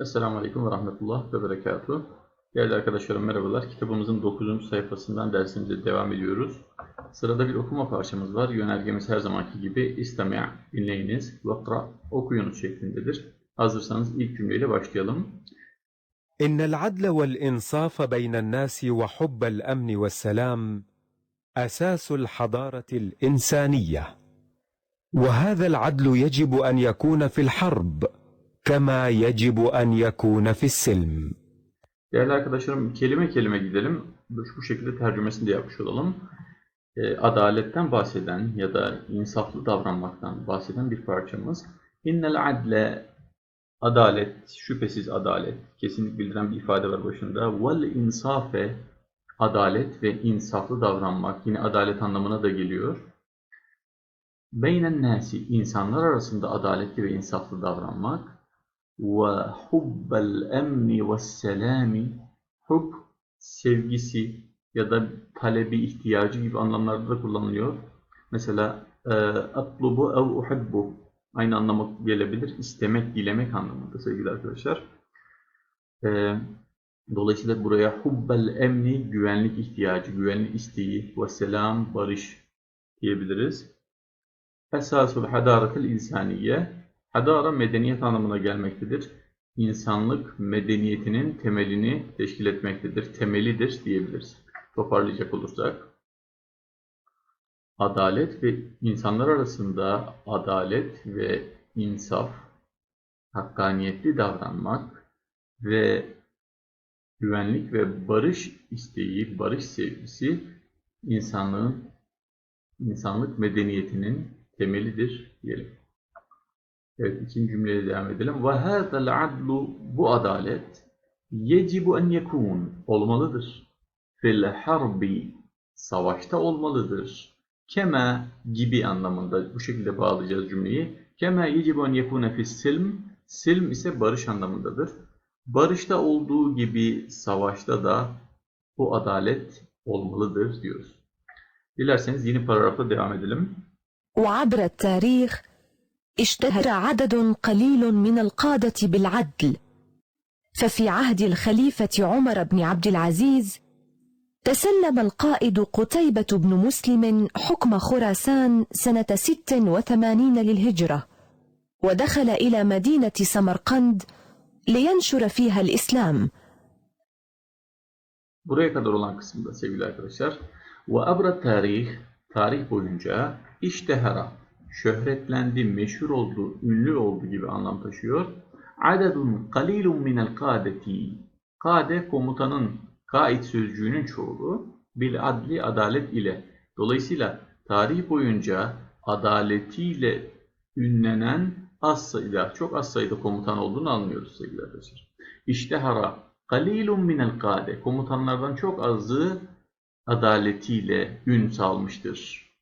Esselamu Aleyküm ve Rahmetullah ve Berekatuhu. Değerli arkadaşlarım merhabalar. Kitabımızın 9. sayfasından dersimize devam ediyoruz. Sırada bir okuma parçamız var. Yönergemiz her zamanki gibi istame' dinleyiniz, vakra okuyunuz şeklindedir. Hazırsanız ilk cümleyle başlayalım. إن العدل والإنصاف بين الناس وحب الأمن والسلام أساس الحضارة الإنسانية وهذا العدل يجب أن يكون في الحرب كما يجب أن يكون في السلم Değerli arkadaşlarım kelime kelime gidelim. Bu şekilde tercümesini de yapmış olalım. E, adaletten bahseden ya da insaflı davranmaktan bahseden bir parçamız. İnnel adle adalet, şüphesiz adalet, kesinlik bildiren bir ifade var başında. Vel insafe, adalet ve insaflı davranmak, yine adalet anlamına da geliyor. Beynen nasi, insanlar arasında adaletli ve insaflı davranmak. Emni ve selami, hub, sevgisi ya da talebi, ihtiyacı gibi anlamlarda da kullanılıyor. Mesela e, atlubu ev uhibbu aynı anlama gelebilir. İstemek, dilemek anlamında sevgili arkadaşlar. E, dolayısıyla buraya hubbel emni güvenlik ihtiyacı, güvenlik isteği ve selam barış diyebiliriz. Esasul hadaretil insaniye Hadara medeniyet anlamına gelmektedir. İnsanlık medeniyetinin temelini teşkil etmektedir. Temelidir diyebiliriz. Toparlayacak olursak adalet ve insanlar arasında adalet ve insaf, hakkaniyetli davranmak ve güvenlik ve barış isteği, barış sevgisi insanlığın, insanlık medeniyetinin temelidir diyelim. Evet, ikinci cümleye devam edelim. Ve hâzel adlu, bu adalet, yecibu en yekûn, olmalıdır. Fil harbi, savaşta olmalıdır. Kema gibi anlamında bu şekilde bağlayacağız cümleyi. Kema yecibu en yekûne fis silm, silm ise barış anlamındadır. Barışta olduğu gibi savaşta da bu adalet olmalıdır diyoruz. Dilerseniz yeni paragrafta devam edelim. وعبر التاريخ اشتهر عدد قليل من القادة بالعدل. ففي عهد الخليفة عمر بن عبد العزيز تسلم القائد قتيبة بن مسلم حكم خراسان سنة ست وثمانين للهجرة ودخل إلى مدينة سمرقند لينشر فيها الإسلام. Buraya kadar olan kısımda sevgili arkadaşlar. Ve abra tarih, tarih boyunca iştehara, şöhretlendi, meşhur oldu, ünlü oldu gibi anlam taşıyor. Adedun kalilun minel kadeti. Kade komutanın, kaid sözcüğünün çoğulu. Bil adli adalet ile. Dolayısıyla tarih boyunca adaletiyle ünlenen az sayıda, çok az sayıda komutan olduğunu anlıyoruz sevgili arkadaşlar. İştehara kalilun minel kade. Komutanlardan çok azı adaletiyle ün salmıştır.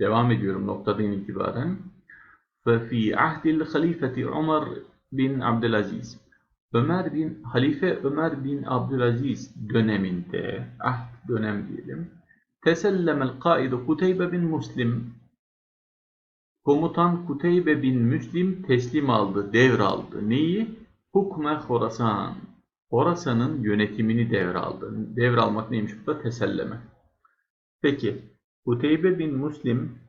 Devam ediyorum noktadan itibaren. Fi ahdil halifeti Ömer bin Abdülaziz. Ömer bin Halife Ömer bin Abdülaziz döneminde, ahd dönem diyelim. Tesellemel kaidu Kuteybe bin Müslim. Komutan Kuteybe bin Müslim teslim aldı, devraldı. Neyi? Hukme Horasan. Horasan'ın yönetimini devraldı. Devralmak neymiş burada? Teselleme. Peki, Kuteybe bin Müslim,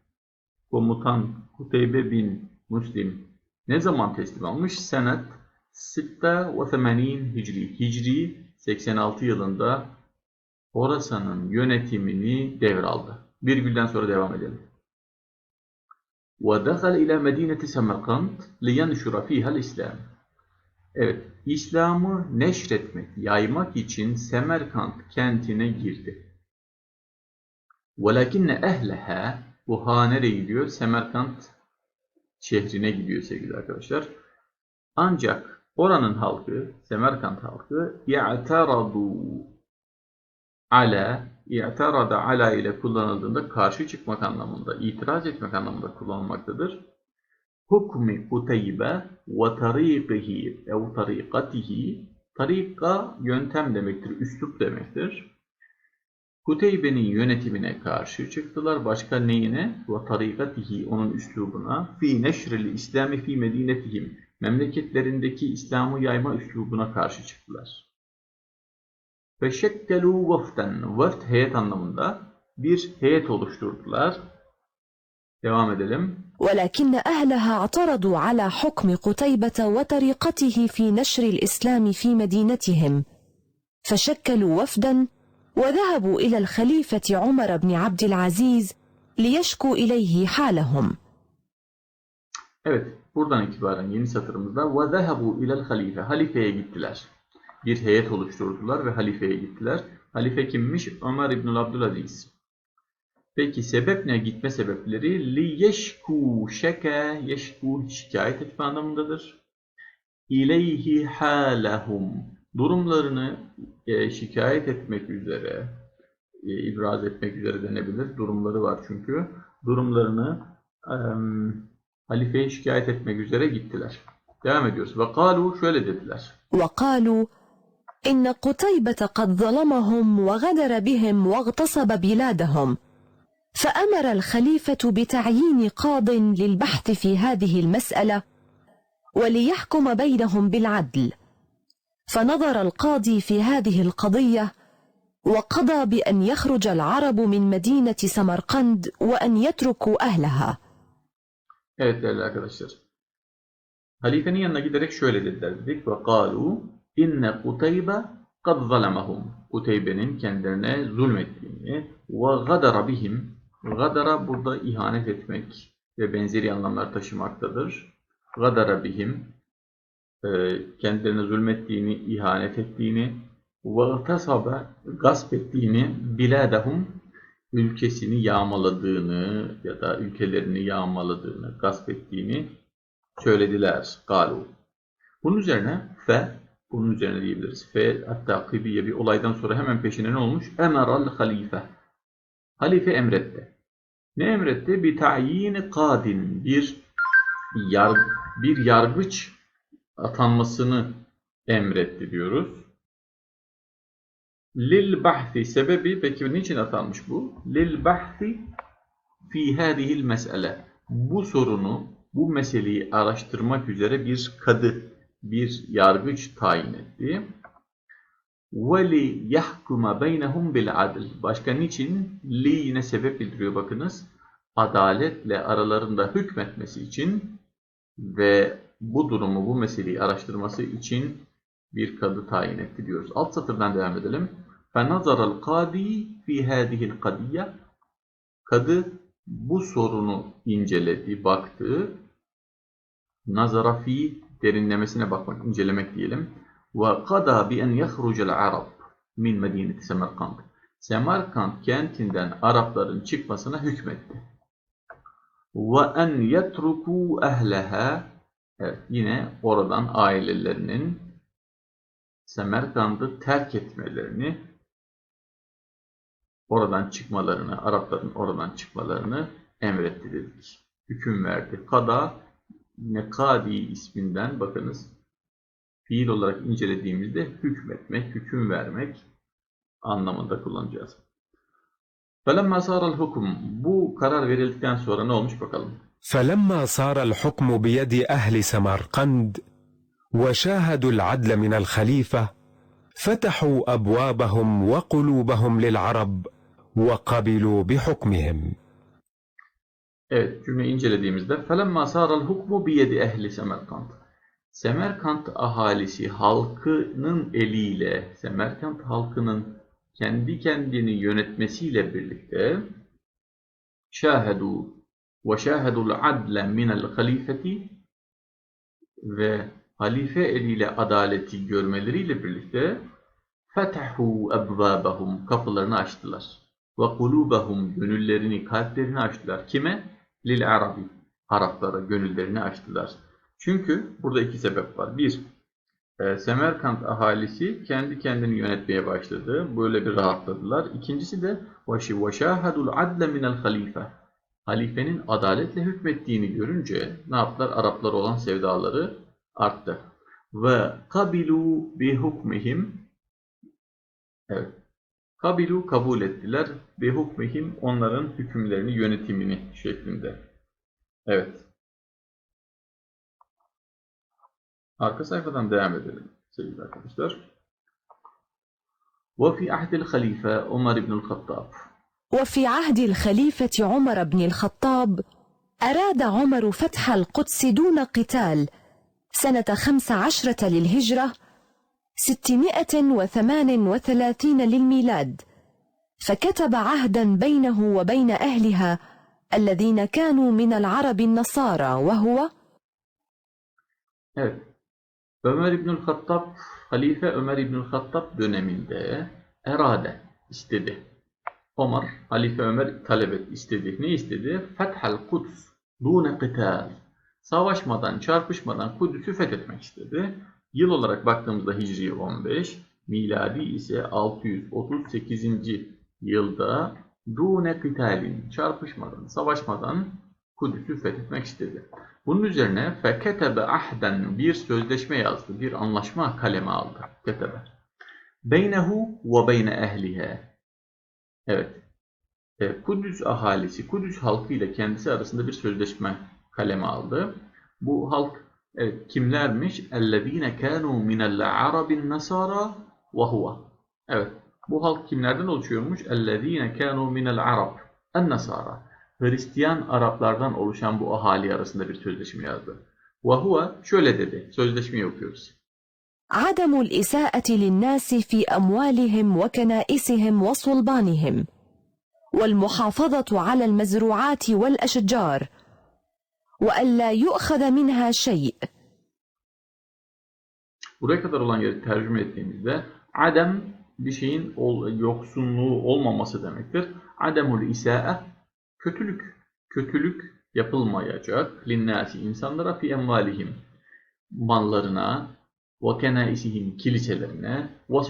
komutan Kuteybe bin Müslim ne zaman teslim almış? Senet 86 Hicri. Hicri 86 yılında Horasan'ın yönetimini devraldı. Virgülden sonra devam edelim. وَدَخَلْ إِلَى مَد۪ينَةِ سَمَرْقَنْدِ لِيَنْشُرَ ف۪يهَا الْاِسْلَامِ Evet, İslam'ı neşretmek, yaymak için Semerkant kentine girdi. Velakinne ehleha bu ha nereye gidiyor? Semerkant şehrine gidiyor sevgili arkadaşlar. Ancak oranın halkı, Semerkant halkı i'taradu ala i'tarada ala ile kullanıldığında karşı çıkmak anlamında, itiraz etmek anlamında kullanılmaktadır. Hukmi Uteybe ve tariqihi ev tarikatihi tarika yöntem demektir, üslup demektir. Kuteybe'nin yönetimine karşı çıktılar. Başka neyine? Ve tarikatihi onun üslubuna. Fi neşril İslami fi medinetihim. memleketlerindeki İslam'ı yayma üslubuna karşı çıktılar. Feşekkelû vaften. Vaft heyet anlamında bir heyet oluşturdular. Devam edelim. ولكن أهلها اعترضوا على حكم قتيبة وطريقته في نشر الإسلام في مدينتهم فشكلوا وفدا وذهبوا إلى الخليفة عمر بن عبد العزيز ليشكوا إليه حالهم Evet, buradan itibaren yeni satırımızda وَذَهَبُوا ilel halife. Halifeye gittiler. Bir heyet oluşturdular ve halifeye gittiler. Halife kimmiş? Ömer İbnül Abdülaziz. Peki sebep ne? Gitme sebepleri li yeşku şeke yeşku şikayet etme anlamındadır. İleyhi halahum durumlarını e, şikayet etmek üzere e, ibraz etmek üzere denebilir. Durumları var çünkü. Durumlarını em, halifeye şikayet etmek üzere gittiler. Devam ediyoruz. Ve kalu şöyle dediler. وقالوا إن قتيبة قد ظلمهم وغدر بهم واغتصب بلادهم فأمر الخليفة بتعيين قاض للبحث في هذه المسألة وليحكم بينهم بالعدل فنظر القاضي في هذه القضية وقضى بأن يخرج العرب من مدينة سمرقند وأن يتركوا أهلها Evet değerli arkadaşlar. Halifenin yanına giderek şöyle dediler dedik. Ve kalu inne Kutaybe kad zalemahum. Kutaybe'nin kendilerine zulmettiğini ve gadara bihim. Gadara burada ihanet etmek ve benzeri anlamlar taşımaktadır. Gadara bihim e, kendilerine zulmettiğini, ihanet ettiğini ve tasabe gasp ettiğini biladahum ülkesini yağmaladığını ya da ülkelerini yağmaladığını, gasp ettiğini söylediler. Galu. Bunun üzerine fe, bunun üzerine diyebiliriz. Fe hatta kıbiye bir olaydan sonra hemen peşine ne olmuş? Emeral halife. Halife emretti. Ne emretti? Bir tayini kadin, bir yar, bir yargıç atanmasını emretti diyoruz. Lil bahsi sebebi peki niçin atanmış bu? Lil bahsi fi hadihil mesele. Bu sorunu, bu meseleyi araştırmak üzere bir kadı, bir yargıç tayin etti. Ve li yahkuma beynehum bil adl. Başka niçin? Li yine sebep bildiriyor bakınız. Adaletle aralarında hükmetmesi için ve bu durumu, bu meseleyi araştırması için bir kadı tayin etti diyoruz. Alt satırdan devam edelim. فَنَظَرَ الْقَادِي فِي هَذِهِ الْقَدِيَّةِ Kadı bu sorunu inceledi, baktı. Nazara fi derinlemesine bakmak, incelemek diyelim. وَقَدَى بِأَنْ يَخْرُجَ الْعَرَبِ min medineti Semerkant. Semerkant kentinden Arapların çıkmasına hükmetti. وَاَنْ يَتْرُكُوا اَهْلَهَا Evet, yine oradan ailelerinin Semerkand'ı terk etmelerini, oradan çıkmalarını, Arapların oradan çıkmalarını emretti dedik. Hüküm verdi. Kada, yine Kadi isminden bakınız, fiil olarak incelediğimizde hükmetmek, hüküm vermek anlamında kullanacağız. فَلَمَّا صَارَ الْحُكُمُ Bu karar verildikten sonra ne olmuş bakalım. فلما صار الحكم بيد أهل سمرقند وشاهدوا العدل من الخليفه فتحوا ابوابهم وقلوبهم للعرب وقبلوا بحكمهم Evet, cümleyi incelediğimizde فَلَمَّا صَارَ الْحُكْمُ بِيَدِ ehli Semerkant. Semerkant ahalisi halkının eliyle, Semerkant halkının kendi kendini yönetmesiyle birlikte şahedu ve şahedul adle minel halifeti ve halife eliyle adaleti görmeleriyle birlikte fetahu ebvabahum kapılarını açtılar. Ve kulubahum gönüllerini, kalplerini açtılar. Kime? Lil Arabi. Araplara gönüllerini açtılar. Çünkü burada iki sebep var. Bir, e, Semerkant ahalisi kendi kendini yönetmeye başladı. Böyle bir rahatladılar. İkincisi de وَشَاهَدُ الْعَدْلَ مِنَ الْخَلِيفَةِ halifenin adaletle hükmettiğini görünce ne yaptılar? Araplar olan sevdaları arttı. Ve kabilu bi hukmihim Evet. Kabilu kabul ettiler. Bi hukmihim onların hükümlerini, yönetimini şeklinde. Evet. Arka sayfadan devam edelim sevgili arkadaşlar. Ve fi ahdil halife Ömer ibnül Hattab. وفي عهد الخليفة عمر بن الخطاب أراد عمر فتح القدس دون قتال سنة خمس عشرة للهجرة ستمائة وثمان وثلاثين للميلاد فكتب عهدا بينه وبين أهلها الذين كانوا من العرب النصارى وهو Evet. Ömer İbnül Hattab, Halife Ömer İbnül Hattab döneminde erade istedi. Ömer, Halife Ömer talep et, istedi. Ne istedi? Fethal Kuds, dune qital. Savaşmadan, çarpışmadan Kudüs'ü fethetmek istedi. Yıl olarak baktığımızda Hicri 15, miladi ise 638. yılda dune qitalin, çarpışmadan, savaşmadan Kudüs'ü fethetmek istedi. Bunun üzerine feketebe ahden bir sözleşme yazdı, bir anlaşma kaleme aldı. Ketebe. Beynehu ve beyne ehlihe. Evet. E, Kudüs ahalisi, Kudüs halkı ile kendisi arasında bir sözleşme kaleme aldı. Bu halk evet, kimlermiş? اَلَّذ۪ينَ كَانُوا مِنَ الْعَرَبِ النَّسَارَى وَهُوَ Evet. Bu halk kimlerden oluşuyormuş? اَلَّذ۪ينَ كَانُوا مِنَ الْعَرَبِ النَّسَارَى Hristiyan Araplardan oluşan bu ahali arasında bir sözleşme yazdı. وَهُوَ şöyle dedi. Sözleşmeyi okuyoruz. عدم الإساءة للناس في أموالهم وكنائسهم وصلبانهم والمحافظة على المزروعات والأشجار وألا يؤخذ منها شيء Buraya kadar olan yeri tercüme ettiğimizde adem bir şeyin ol- yoksunluğu olmaması demektir. Ademul isae kötülük. Kötülük yapılmayacak linnâsi insanlara fi emvalihim mallarına ve kiliselerine ve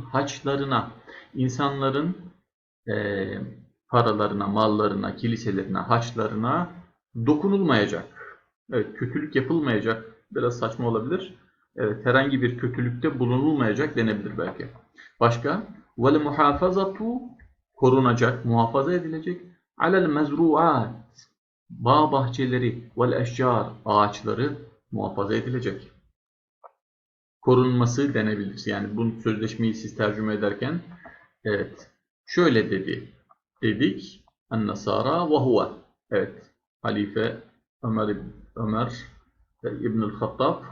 haçlarına insanların eee, paralarına, mallarına, kiliselerine, haçlarına dokunulmayacak. Evet, kötülük yapılmayacak. Biraz saçma olabilir. Evet, herhangi bir kötülükte bulunulmayacak denebilir belki. Başka? Vel muhafazatu korunacak, muhafaza edilecek. Alel mezruat bağ bahçeleri vel eşcar ağaçları muhafaza edilecek. Korunması denebilir. Yani bu sözleşmeyi siz tercüme ederken evet şöyle dedi. Dedik en-nasara ve huve. Evet. Halife Ömer Ömer İbnül Hattab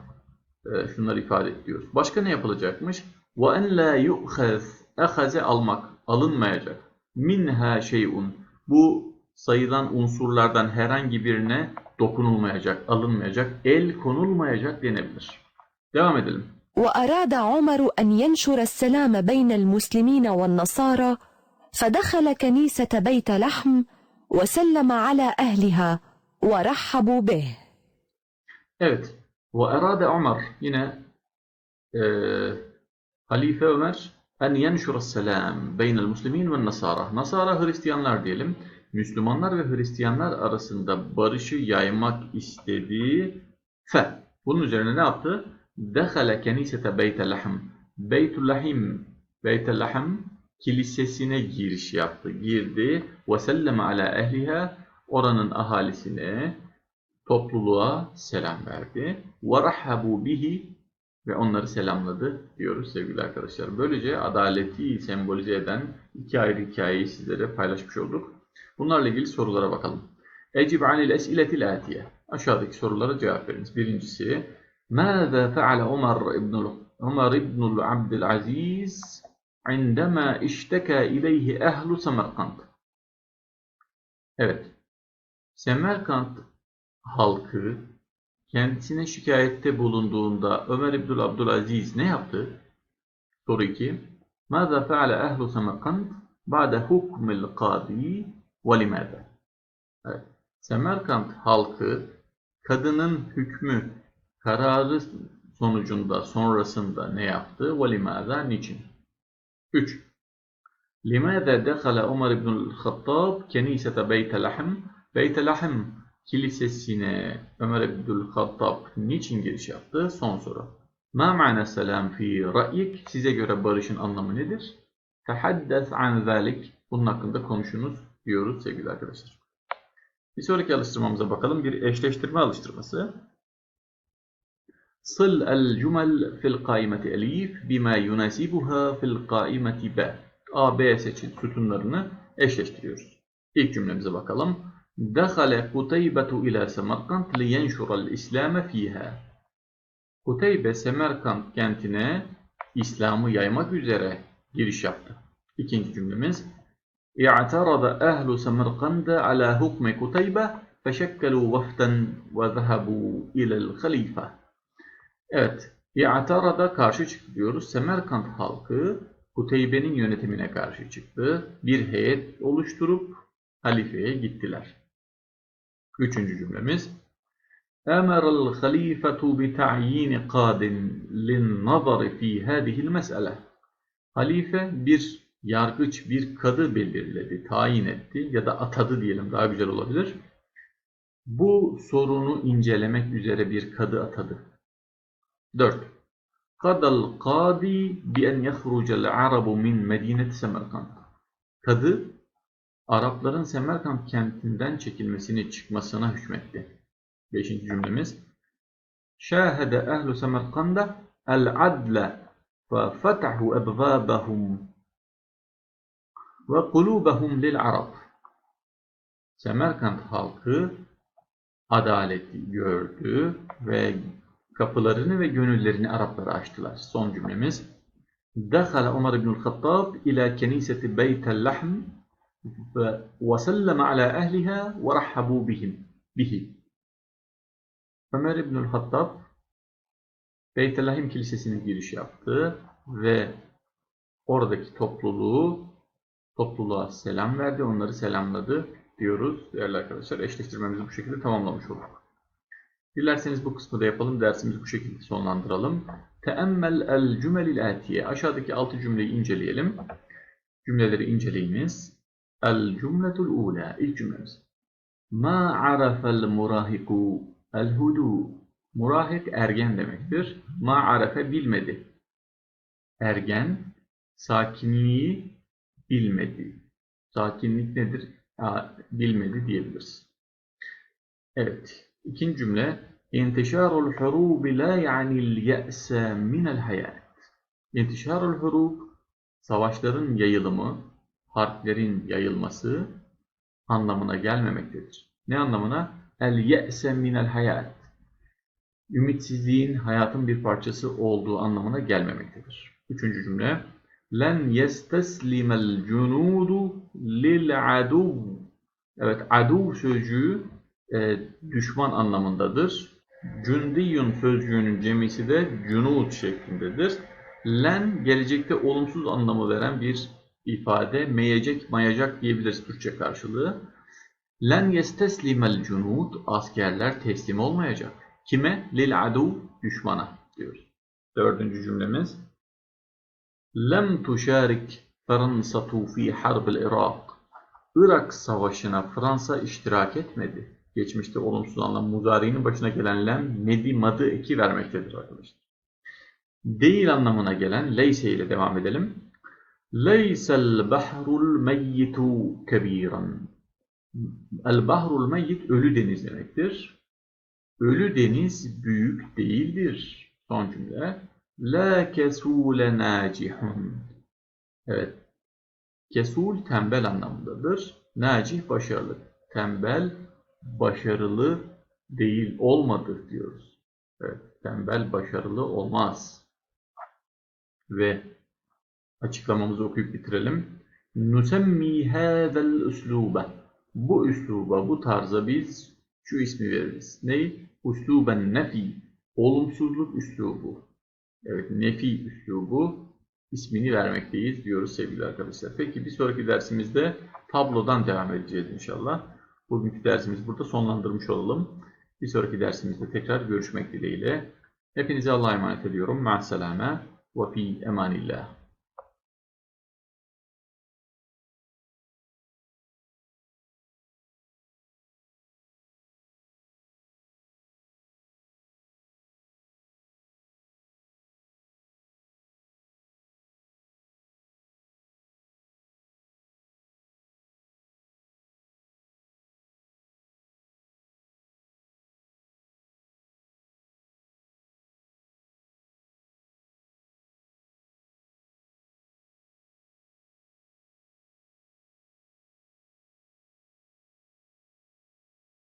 e, şunları ifade ediyor. Başka ne yapılacakmış? Ve en la yu'khaz ahaze almak, alınmayacak. Minha şey'un. Bu sayılan unsurlardan herhangi birine dokunulmayacak, alınmayacak, el konulmayacak denebilir. Devam edelim. وأراد عمر أن ينشر السلام بين المسلمين والنصارى فدخل كنيسة بيت لحم وسلم على أهلها ورحبوا به Evet, وأراد عمر هنا آه، خليفة عمر أن ينشر السلام بين المسلمين والنصارى نصارى هريستيانلار diyelim Müslümanlar ve Hristiyanlar arasında barışı yaymak istediği fe. Bunun üzerine ne yaptı? Dehale kenisete beyte lahm. Beytul lahim. Beyte lahm kilisesine giriş yaptı. Girdi. Ve selleme ala ehliha. Oranın ahalisine topluluğa selam verdi. وَرَحَّبُوا bihi ve onları selamladı diyoruz sevgili arkadaşlar. Böylece adaleti sembolize eden iki ayrı hikayeyi sizlere paylaşmış olduk. Bunlarla ilgili sorulara bakalım. Ecib anil esiletil atiye. Aşağıdaki sorulara cevap veriniz. Birincisi, ماذا فعل عمر ibn عمر ibn Abdülaziz عندما اشتكى إليه أهل سمرقند? Evet. Semerkant halkı kendisine şikayette bulunduğunda Ömer İbnül Abdülaziz ne yaptı? Soru 2. ماذا فعل أهل سمرقند بعد حكم القاضي ولماذا? Evet. Semerkant halkı kadının hükmü, kararı sonucunda, sonrasında ne yaptı? وَلِمَاذَا Niçin? 3. لماذا دخل عمر بن الخطاب كنيسة بيت لحم Beyt Lahm kilisesine Ömer Abdülhattab niçin giriş yaptı? Son soru. Ma ma'na selam fi ra'yik? Size göre barışın anlamı nedir? Tehaddes an zalik. Bunun hakkında konuşunuz diyoruz sevgili arkadaşlar. Bir sonraki alıştırmamıza bakalım. Bir eşleştirme alıştırması. صل الجمل في القائمة أليف بما يناسبها في القائمة ب. A, B seçin sütunlarını eşleştiriyoruz. İlk cümlemize bakalım. دخل قتيبة إلى سمرقند لينشر الإسلام فيها. Kuteybe Semerkant kentine İslam'ı yaymak üzere giriş yaptı. İkinci cümlemiz اعترض أهل سمرقند على حكم قتيبة فشكلوا وفدا وذهبوا إلى الخليفة. Evet, اعترض karşı çıktı diyoruz. Semerkant halkı Kuteybe'nin yönetimine karşı çıktı. Bir heyet oluşturup halifeye gittiler. Üçüncü cümlemiz أمر الخليفة بتعيين قاد للنظر في هذه المسألة. Halife bir yargıç, bir kadı belirledi, tayin etti ya da atadı diyelim daha güzel olabilir. Bu sorunu incelemek üzere bir kadı atadı. 4. Kadal kadi bi en yahrucel arabu min medineti Semerkant. Kadı, Arapların Semerkant kentinden çekilmesini, çıkmasına hükmetti. 5. cümlemiz. Şahede ehlu Semerkand'a el adle ve fetahu ebvâbehum ve kulubehum lil Arab. Semerkant halkı adaleti gördü ve kapılarını ve gönüllerini Araplara açtılar. Son cümlemiz. Dakhala Ömer İbnül Hattab ila keniseti Beytel Lahm ve sellem ala ehliha ve rahhabu bihim. Bihi. Ömer İbnül Hattab Beytel Lahm kilisesine giriş yaptı ve oradaki topluluğu topluluğa selam verdi, onları selamladı diyoruz değerli arkadaşlar. Eşleştirmemizi bu şekilde tamamlamış olduk. Dilerseniz bu kısmı da yapalım. Dersimizi bu şekilde sonlandıralım. Teemmel el cümelil atiye. Aşağıdaki altı cümleyi inceleyelim. Cümleleri inceleyiniz. El cümletul ula. İlk cümlemiz. Ma arafel murahiku el hudu. Murahik ergen demektir. Ma arafe bilmedi. Ergen sakinliği bilmedi. Sakinlik nedir? Bilmedi diyebiliriz. Evet. İkinci cümle İntişarul hurub la ya'nil ye'se minel hayat. İntişarul hurub savaşların yayılımı, harplerin yayılması anlamına gelmemektedir. Ne anlamına? El ye'se minel hayat. Ümitsizliğin hayatın bir parçası olduğu anlamına gelmemektedir. Üçüncü cümle Len yesteslimel cunudu lil adu. Evet, adu sözcüğü e, düşman anlamındadır. Cündiyun sözcüğünün cemisi de cunud şeklindedir. Len gelecekte olumsuz anlamı veren bir ifade. Meyecek, mayacak diyebiliriz Türkçe karşılığı. Len yesteslimel cunud askerler teslim olmayacak. Kime? Lil adu düşmana diyoruz. Dördüncü cümlemiz. Lem tuşarik Fransatu fi harbil Irak. Irak savaşına Fransa iştirak etmedi. Geçmişte olumsuz anlam muzari'nin başına gelen lem nedi madı eki vermektedir arkadaşlar. Değil anlamına gelen leyse ile devam edelim. Leysel bahrul meyyitu kebiran. El bahrul meyyit ölü deniz demektir. Ölü deniz büyük değildir. Son cümle. La kesule nacihun. Evet. Kesul tembel anlamındadır. Nacih başarılı. Tembel başarılı değil olmadı diyoruz. Evet, tembel başarılı olmaz. Ve açıklamamızı okuyup bitirelim. Nusemmi hâzel üslûbe. Bu üsluba, bu tarza biz şu ismi veririz. Ney? Üsluben nefi. Olumsuzluk üslubu. Evet, nefi üslubu ismini vermekteyiz diyoruz sevgili arkadaşlar. Peki bir sonraki dersimizde tablodan devam edeceğiz inşallah. Bugünkü dersimizi burada sonlandırmış olalım. Bir sonraki dersimizde tekrar görüşmek dileğiyle. Hepinize Allah'a emanet ediyorum. Ma'aselame ve fi emanillah.